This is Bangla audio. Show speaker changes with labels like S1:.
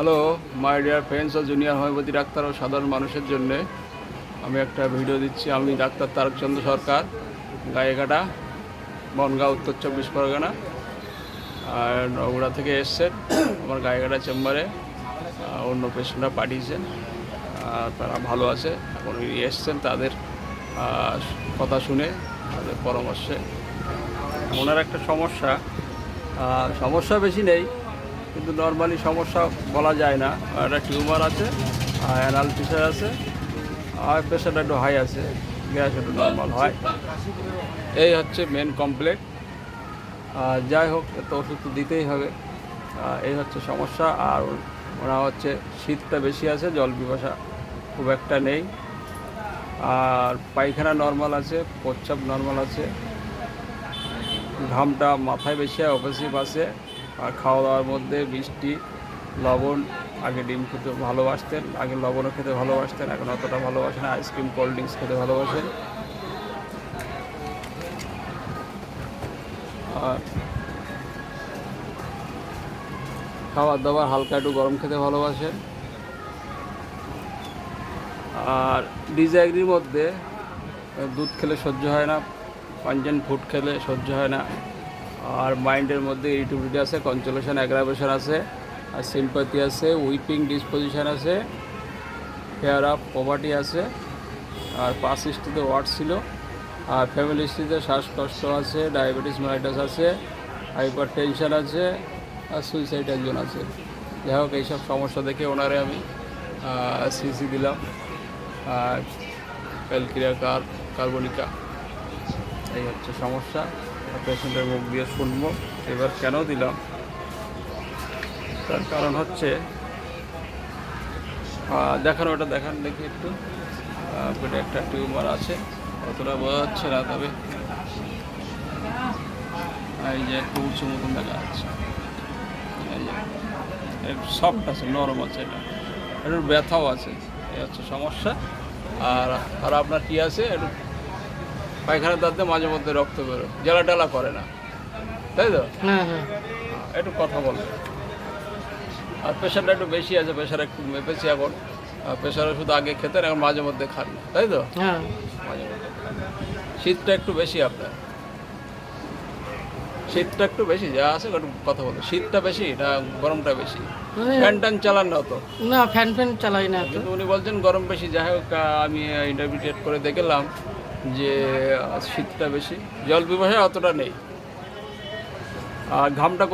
S1: হ্যালো মাই ডিয়ার ফ্রেন্ডস ও জুনিয়র হোমিওপ্যাথি ডাক্তার ও সাধারণ মানুষের জন্য আমি একটা ভিডিও দিচ্ছি। আমি ডাক্তার তারকচন্দ্র সরকার, গায়েঘাটা, বনগাঁ, উত্তর চব্বিশ পরগনা। আর নগুড়া থেকে এসছেন, আমার গায়েঘাটা চেম্বারে অন্য পেশেন্টরা পাঠিয়েছেন। তারা ভালো আছে, এখন এসছেন তাদের কথা শুনে, তাদের পরামর্শে। ওনার একটা সমস্যা সমস্যা বেশি নেই কিন্তু নর্মালি সমস্যা বলা যায় না। একটা টিউমার আছে, আর অ্যানাল প্রেশার আছে, আর প্রেশারটা একটু হাই আছে, গ্যাস একটু নর্মাল হয়। এই হচ্ছে মেন কমপ্লেক্ট আর যাই হোক তো ওষুধ তো দিতেই হবে। এই হচ্ছে সমস্যা, আর ওরা হচ্ছে শীতটা বেশি আছে, জল পিপাসা খুব একটা নেই। আর পায়খানা নর্মাল আছে প্রচ্ছাপ নর্মাল আছে। ঘামটা মাথায় বেশি হয় অপেসিভ আছে। আর খাওয়া দাওয়ার মধ্যে মিষ্টি, লবণ, আগে ডিম খেতে ভালোবাসতেন, আগে লবণও খেতে ভালোবাসতেন, এখন অতটা ভালোবাসেন, আইসক্রিম, কোল্ড ড্রিঙ্কস খেতে ভালোবাসেন। আর খাবার দাবার হালকা একটু গরম খেতে ভালোবাসেন। আর ডিজাইগ্রির মধ্যে দুধ খেলে সহ্য হয় না, পাঞ্জান ফুড খেলে সহ্য হয় না। আর মাইন্ডের মধ্যে ইরিটেবিলিটি আছে কনসোলেশন অ্যাগ্রাভেশন আছে, আর সিম্পাথি আছে উইপিং ডিসপোজিশন আছে ফেয়ার আপ পভার্টি আছে, আর পাস হিস্ট্রিতে ওয়ার্ড ছিল, আর ফ্যামিলি হিস্ট্রিতে শ্বাসকষ্ট আছে ডায়াবেটিস মাইটাস আছে হাইপার টেনশন আছে, আর সুইসাইড একজন আছে। যাই হোক, এইসব সমস্যা দেখে ওনারে আমি সিসি দিলাম। আর ক্যালকিরিয়া কার কার্বনিকা এই হচ্ছে সমস্যা। পেশেন্টের মুখ দিয়ে শুনব। এবার কেন দিলাম? তার কারণ হচ্ছে দেখান, ওটা দেখান দেখি একটু। পেটে একটা টিউমার আছে, অতটা বোঝা যাচ্ছে না তবে। এই যে একটু উঁচু মতন দেখা যাচ্ছে। এই যে সফট আছে নরম আছে এটা। একটু ব্যথাও আছে, এই হচ্ছে সমস্যা। আর আর আপনার কি আছে? একটু পায়খানার দাঁতে মাঝে মধ্যে রক্ত বেরোয়। জ্বালা টালা করে না। তাই তো?
S2: হ্যাঁ হ্যাঁ।
S1: একটু কথা বলবে আর প্রেশারটা একটু বেশি আছে প্রেশার একটু মেপেছি এখন। প্রেশার ওষুধ আগে খেতেন এখন মাঝে মধ্যে খান তাই তো?
S2: হ্যাঁ।
S1: মাঝে মধ্যে শীতটা একটু বেশি আপনার। শীতটা একটু বেশি যা আছে একটু কথা বলব শীতটা বেশি না গরমটা বেশি?
S2: মানে-
S1: ফ্যান ট্যান চালান না তো?
S2: না ফ্যান ফ্যান চালাই না
S1: কিন্তু উনি বলছেন গরম বেশি যাই হোক আমি ইন্টারভিউটেড করে দেখলাম। যে শীতটা বেশি জল বিবাহে অতটা নেই। আর ঘামটা